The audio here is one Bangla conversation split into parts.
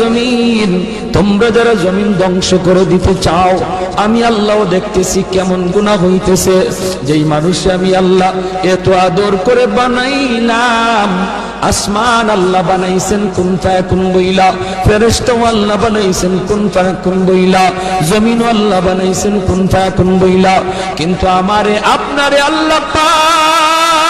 জমিন, তোমরা যারা জমিন ধ্বংস করে দিতে চাও, আমি আল্লাহ দেখতেছি কেমন গুণা হইতেছে। যেই মানুষে আমি আল্লাহ এত আদর করে বানাইলাম, আসমান আল্লাহ বানাইছেন কোন ফায়াকুন বইলা? ফেরেশতাও আল্লাহ বানাইছেন কোন ফায়াকুন বইলা? জমিনও আল্লাহ বানাইছেন কোন ফায়াকুন বইলা? কিন্তু আমারে, আপনারে আল্লাহ কোন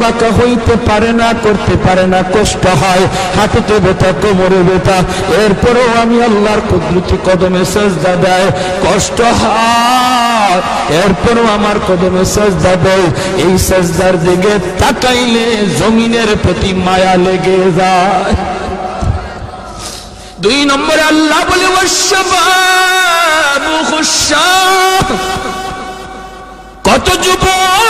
বাঁকা হইতে পারে না, করতে পারে না, কষ্ট হয়। হাঁটুতে ব্যথা, কোমরে ব্যথা। এরপরেও আমি আল্লাহর কুদরতি কদমে সেজদা দেয় কষ্ট হয়। এরপরও আমার কদমে সেজদা দেয় এই সেজদার দিকে তাকাইলে জমিনের প্রতি মায়া লেগে যায়। দুই নম্বরে আল্লাহ বলে কত যুবক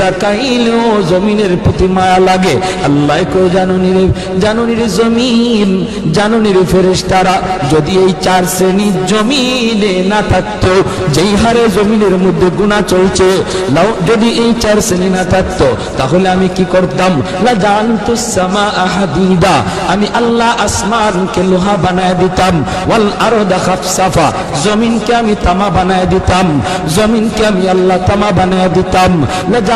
তাকাইলেও জমিনের প্রতি মায়া লাগে। আল্লাহ কেউ জানুনি রে জানুনি রে জমিন জানুনি রে ফেরেস যদি এই চার শ্রেণির জমিনে না যেই হারে জমিনের মধ্যে গুণা চলছে যদি এই চার শ্রেণি না তাহলে আমি কি করতাম? জানতু সামা আহাদিদা আমি আল্লাহ আসমানকে লোহা বানায় দিতাম, ওয়াল আরদা খাফসাফা। জমিনকে আমি তামা বানায় দিতাম, জমিনকে আমি আল্লাহ তামা বানায় দিতাম। লা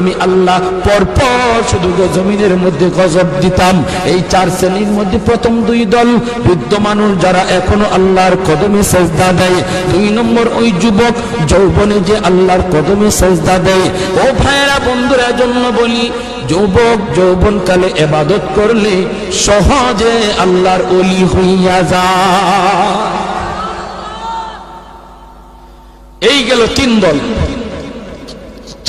আমি আল্লাহ পরপর শুধু জমিনের মধ্যে গজব দিতাম। এই চার শ্রেণির মধ্যে প্রথম দুই দল বৃদ্ধ মানুষ যারা এখনও আল্লাহর কদমে সেজদা দেয়। দুই নম্বর ওই যুবক যৌবনে যে আল্লাহর কদমে সেজদা দেয়। ও ভাইয়েরা, বন্ধুরা জন্য বলি, যুবক যৌবন কালে এবাদত করলে সহজে আল্লাহর অলি হইয়া যায়। এই গেল তিন দল।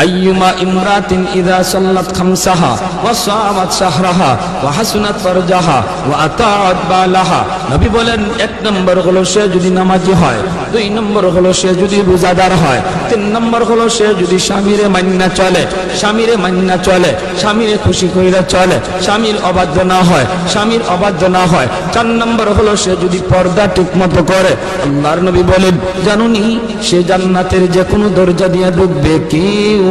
أيما امرأة إذا صلت خمسها وصامت شهرها وحسنت فرجها وأطاعت بالها নবী বলেন এক নম্বর হলো সে যদি নামাজি হয় দুই নম্বর হলো সে যদি রোজাদার হয় তিন নম্বর হলো সে যদি স্বামীরে মান্না চলে স্বামীরে মান্না চলে স্বামীরে খুশি কইরা চলে স্বামীর অবাধ্য না হয় স্বামীর অবাধ্য না হয় চার নম্বর হলো সে যদি পর্দা ঠিক মতো করে আল্লাহর নবী বলেন জানুনি সে জান্নাতের যে কোনো দরজা দিয়ে ঢুকবে কেউ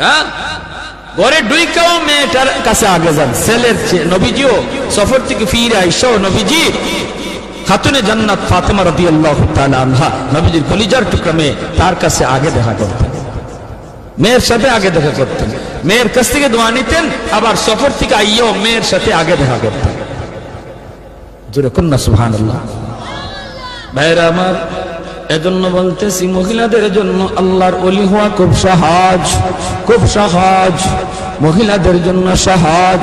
হ্যাঁ? কাছে আগে তার কাছে আগে দেখা করতেন। মেয়ের সাথে আগে দেখা করতেন। মেয়ের কাছ থেকে দোয়া নিতেন, আবার সফর থেকে আইয়াও মেয়ের সাথে আগে দেখা করতেন। জোরে কন্যা সুবহানাল্লাহ। ভাইরা আমার এজন্য বলতেছি মহিলাদের জন্য আল্লাহর অলি হওয়া খুব সহজ খুব সহজ। মহিলাদের জন্য সহজ।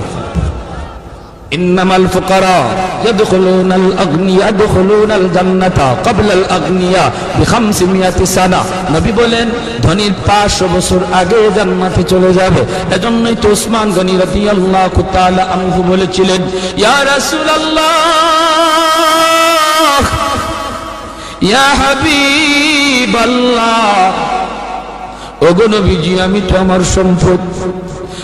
إنما الفقراء يدخلون الأغنياء يدخلون الجنة قبل الأغنياء بخمسمائة سنة নবী বলেন ধনীর পাঁচশো বছর আগে জান্নাতে চলে যাবে এজন্যই তো ওসমান গনি রাদিয়াল্লাহু তাআলা আনহু বলেছিলেন ইয়া রাসূলুল্লাহ ইয়া হাবিবাল্লাহ ওগো নবীজি আমি তো আমার সম্পদ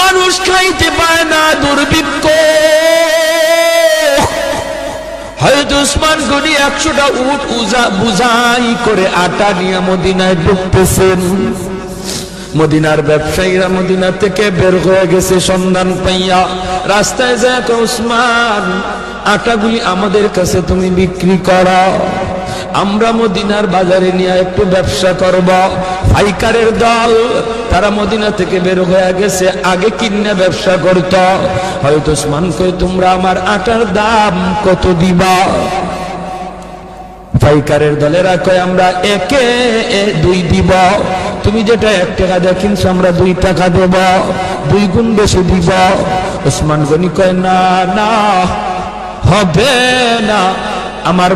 মানুষ খাইতে পায় না দুর্ভিক্ষ। হয়তো উসমান একশোটা বুঝাই করে আটা নিয়ে মদিনায় ঢুকতেছেন। মদিনার ব্যবসায়ীরা থেকে বের হয়ে গেছে সন্ধান পাইয়া। রাস্তায় উসমান, আটাগুলি আমাদের কাছে তুমি বিক্রি করো আমরা মদিনার বাজারে নিয়ে একটু ব্যবসা করব। পাইকারের দল, তারা মদিনা থেকে বের হয়ে গেছে, আগে কিনে ব্যবসা করত। হয়তো উসমান কই তোমরা আমার আটার দাম কত দিবা? পাইকারের দলেরা কয়, আমরা একে দুই দিব। তুমি যেটা এক টাকা দিয়ে কিনছো, আমরা দুই টাকা দেব। দুই গুণ বেশি দিব। ওসমান গনি কয়, না না, হবে না। আমার